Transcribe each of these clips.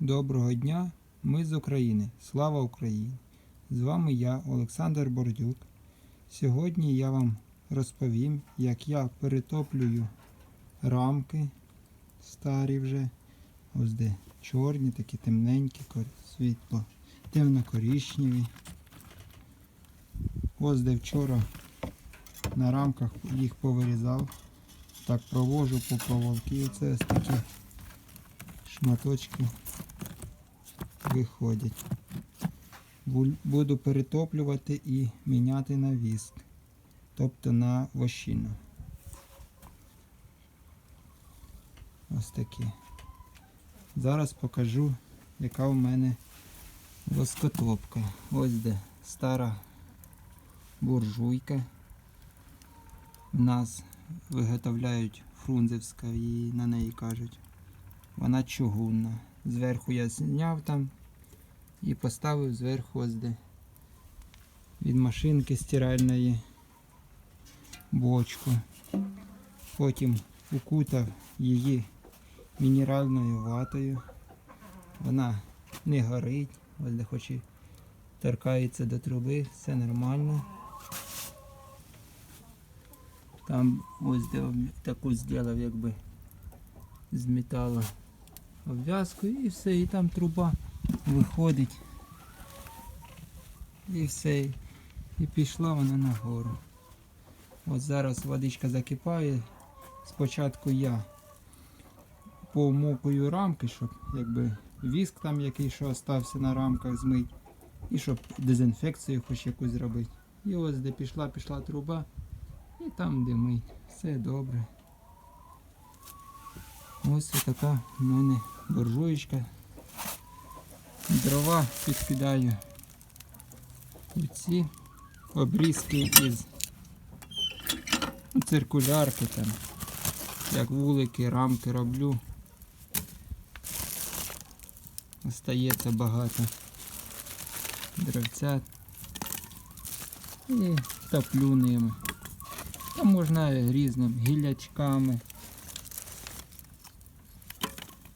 Доброго дня, ми з України. Слава Україні! З вами я, Олександр Бордюк. Сьогодні я вам розповім, як я перетоплюю рамки старі вже. Ось де чорні, такі темненькі, світло, темно-корічневі. Ось де вчора на рамках їх повирізав. Так провожу по проволоки. І це ось такі шматочки виходять. Буду перетоплювати і міняти на віск, тобто на вощину. Ось такі. Зараз покажу, яка у мене воскотопка. Ось де стара буржуйка. У нас виготовляють фрунзевська, її на неї кажуть. Вона чугунна. Зверху я зняв там і поставив зверху ось де від машинки стиральної бочку. Потім укутав її мінеральною ватою. Вона не горить, ось де хоч і торкається до труби, все нормально. Там ось де таку зробив якби з металу обв'язку і все, і там труба виходить. І все. І пішла вона нагору. От зараз водичка закипає. Спочатку я помокую рамки, щоб якби віск там який що остався на рамках змить. І щоб дезінфекцію хоч якусь зробити. І ось де пішла, пішла труба. І там димить. Все добре. Ось така в мене буржуєчка. Дрова підкидаю у обрізки із циркулярки там. Як вулики, рамки роблю. Остається багато дровця. І топлю ними. Там можна різним гілячками.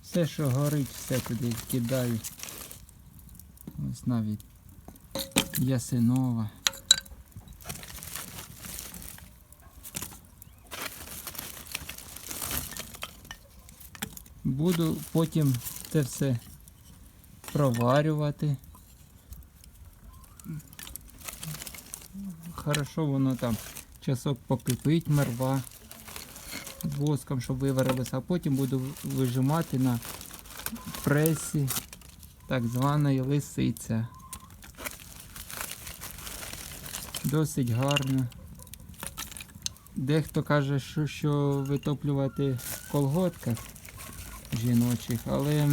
Все, що горить, все туди кидаю. Ось навіть ясинова. Буду потім це все проварювати. Хорошо воно там часок покипить мерва воском, щоб виварилося, а потім буду вижимати на пресі так званої лисиця. Досить гарно. Дехто каже, що, що витоплювати в колготках жіночих, але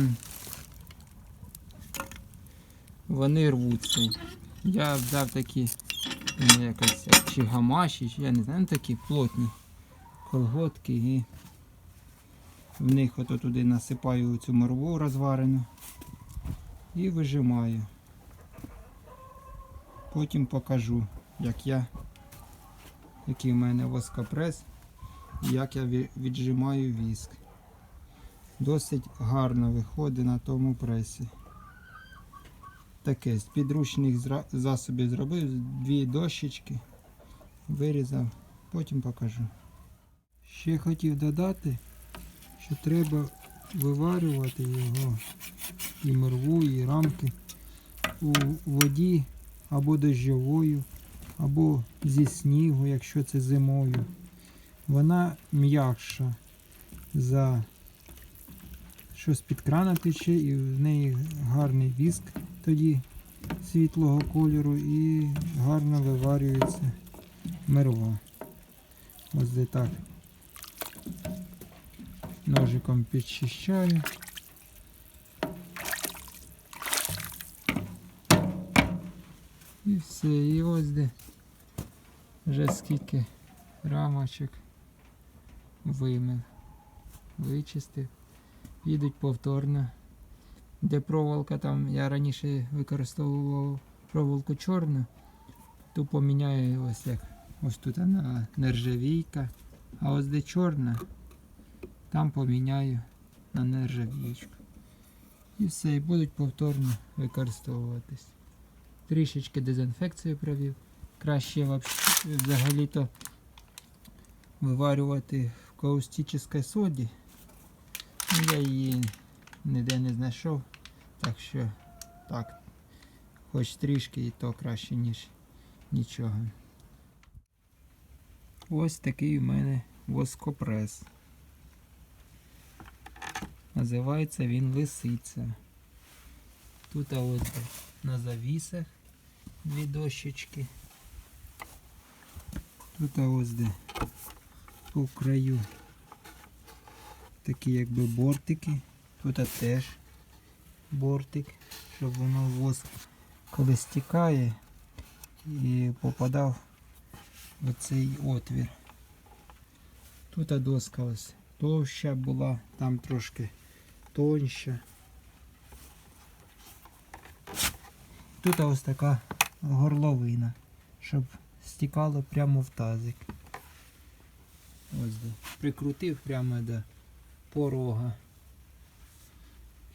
вони рвуться. Я взяв такі ну, якось чи гамаші, чи я не знаю, ну, такі плотні колготки і в них ото туди насипаю цю морву розварену і вижимаю. Потім покажу, як я, який в мене воскопрес і як я віджимаю віск. Досить гарно виходить на тому пресі. Таке з підручних засобів зробив дві дощечки, вирізав, потім покажу. Ще хотів додати, що треба виварювати його і морву, і рамки у воді або дощовою, або зі снігу, якщо це зимою. Вона м'якша за що з-під крана тече, і в неї гарний віск тоді світлого кольору і гарно виварюється мерва. Ось де так. Ножиком підчищаю. І все, і ось де вже скільки рамочок вимив, вичистив. Їдуть повторно. Де проволока там, я раніше використовував проволоку чорну, ту поміняю ось як. Ось тут вона нержавійка, а ось де чорна, там поміняю на нержавіючку. І все, і будуть повторно використовуватись. Трішечки дезінфекцію провів. Краще взагалі-то виварювати в каустичній соді. Ну, Я її ніде не знайшов. Так що так, хоч трішки і то краще, ніж нічого. Ось такий у мене воскопрес. Називається він лисиця. Тут а на завісах дві дощечки. Тут а ось де по краю такі якби бортики. Тут теж бортик, щоб воно воск коли стікає і попадав в цей отвір. Тут а доска ось товща була, там трошки тоньша. Тут ось така горловина, щоб стікало прямо в тазик. Ось де. Прикрутив прямо до порога.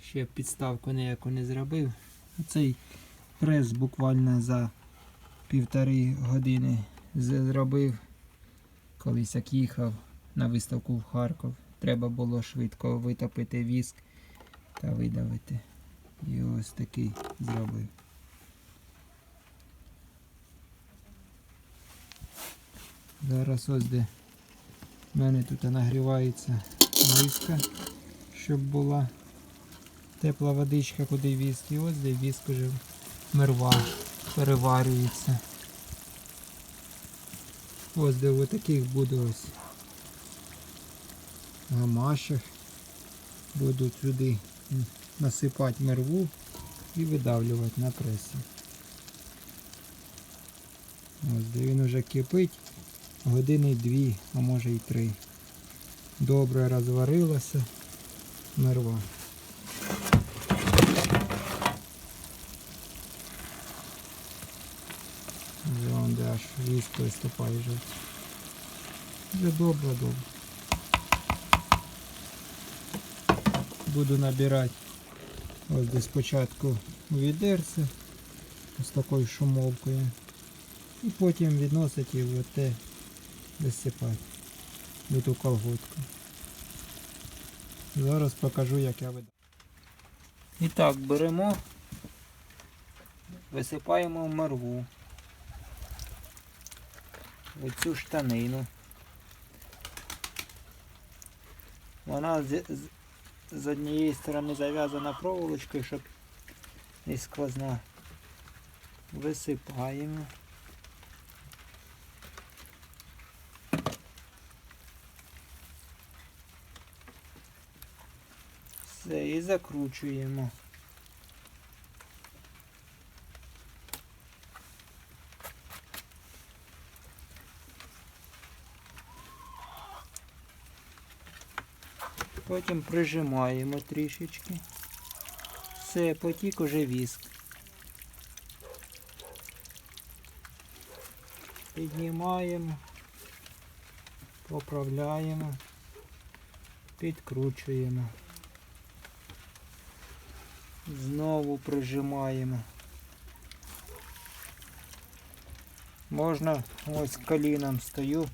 Ще підставку ніяку не зробив. Цей прес буквально за півтори години зробив. Колись як їхав на виставку в Харків. Треба було швидко витопити віск та видавити. І ось такий зробив. Зараз ось де в мене тут нагрівається миска, щоб була тепла водичка, куди віск. І ось де віск уже мерва переварюється. Ось де в таких буде ось гамашах. Буду сюди насипати мерву і видавлювати на пресі. Ось де він вже кипить години дві, а може й три. Добре розварилася мерва. Вже де аж віск виступає вже. Вже добре, добре. Буду набирати ось де спочатку відерце з такою шумовкою. І потім відносити в те висипати в ту колготку. Зараз покажу як я веду. І так, беремо, висипаємо в марву. Оцю штанину. Вона з, однієї сторони зав'язана проволочкою, щоб не сквозна. Висипаємо. Все, і закручуємо. Потім прижимаємо трішечки. Все, потік уже віск. Піднімаємо, поправляємо, підкручуємо. Знову прижимаємо. Можна ось коліном стою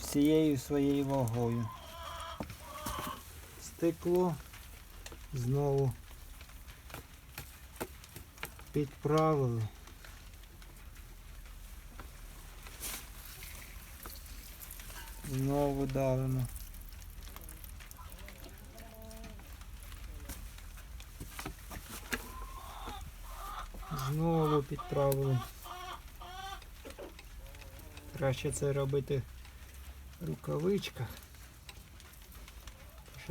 всією своєю вагою. Стекло знову підправили. Знову давимо. Знову підправили. Краще це робити в рукавичках.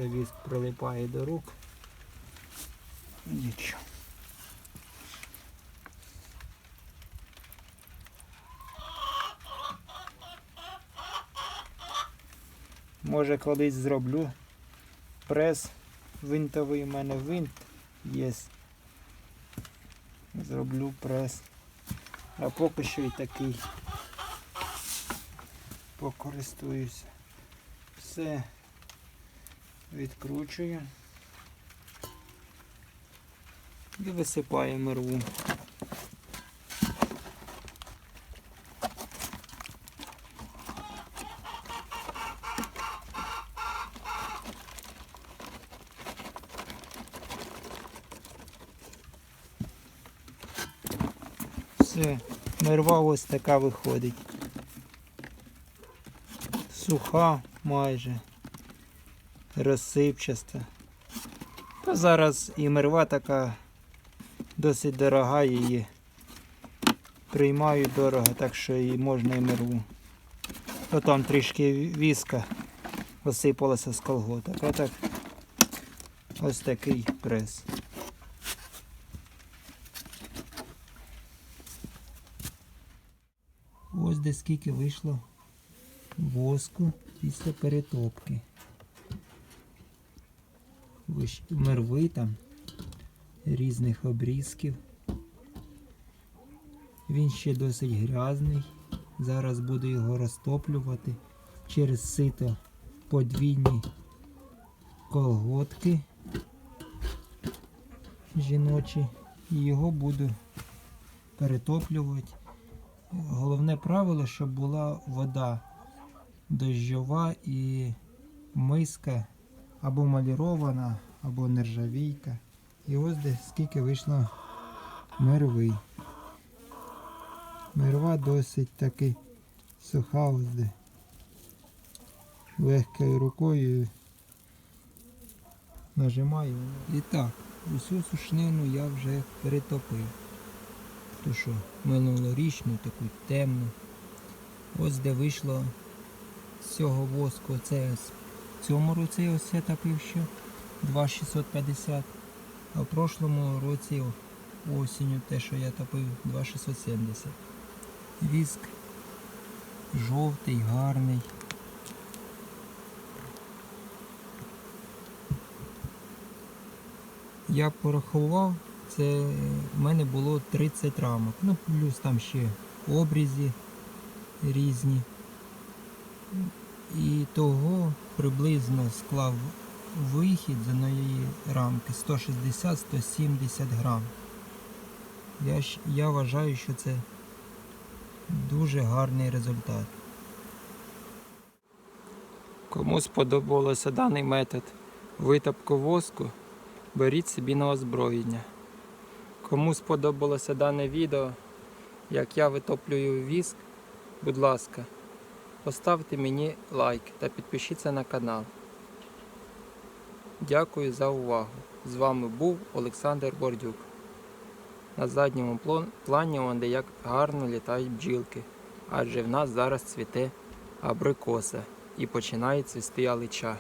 Ще віск прилипає до рук. Нічого. Може колись зроблю прес винтовий, у мене винт є. Зроблю прес. А поки що і такий покористуюся. Все відкручую. І висипаємо рву. Все, мерва ось така виходить. Суха майже, розсипчаста. Та зараз і мерва така досить дорога її. Приймають дорого, так що і можна і мерву. То там трішки віска осипалося з колготок. А так ось такий прес. Ось де скільки вийшло воску після перетопки. Мерви там різних обрізків. Він ще досить грязний. Зараз буду його розтоплювати через сито подвійні колготки жіночі. І його буду перетоплювати. Головне правило, щоб була вода дощова і миска або малірована, або нержавійка. І ось де скільки вийшло мерви. Мерва досить таки суха ось де. Легкою рукою нажимаю. І так, усю сушнину я вже перетопив. Ту що минулорічну, таку темну. Ось де вийшло з цього воску. Це в цьому році ось я топив ще 2,650. А в прошлому році осінню те, що я топив 2,670. Віск жовтий, гарний. Я порахував, це в мене було 30 рамок. Ну, плюс там ще обрізі різні. І того приблизно склав вихід з однієї рамки 160-170 грам. Я, я вважаю, що це дуже гарний результат. Кому сподобався даний метод витопку воску, беріть собі на озброєння. Кому сподобалося дане відео, як я витоплюю віск, будь ласка, поставте мені лайк та підпишіться на канал. Дякую за увагу. З вами був Олександр Бордюк. На задньому плані вон де як гарно літають бджілки, адже в нас зараз цвіте абрикоса і починає цвісти алича.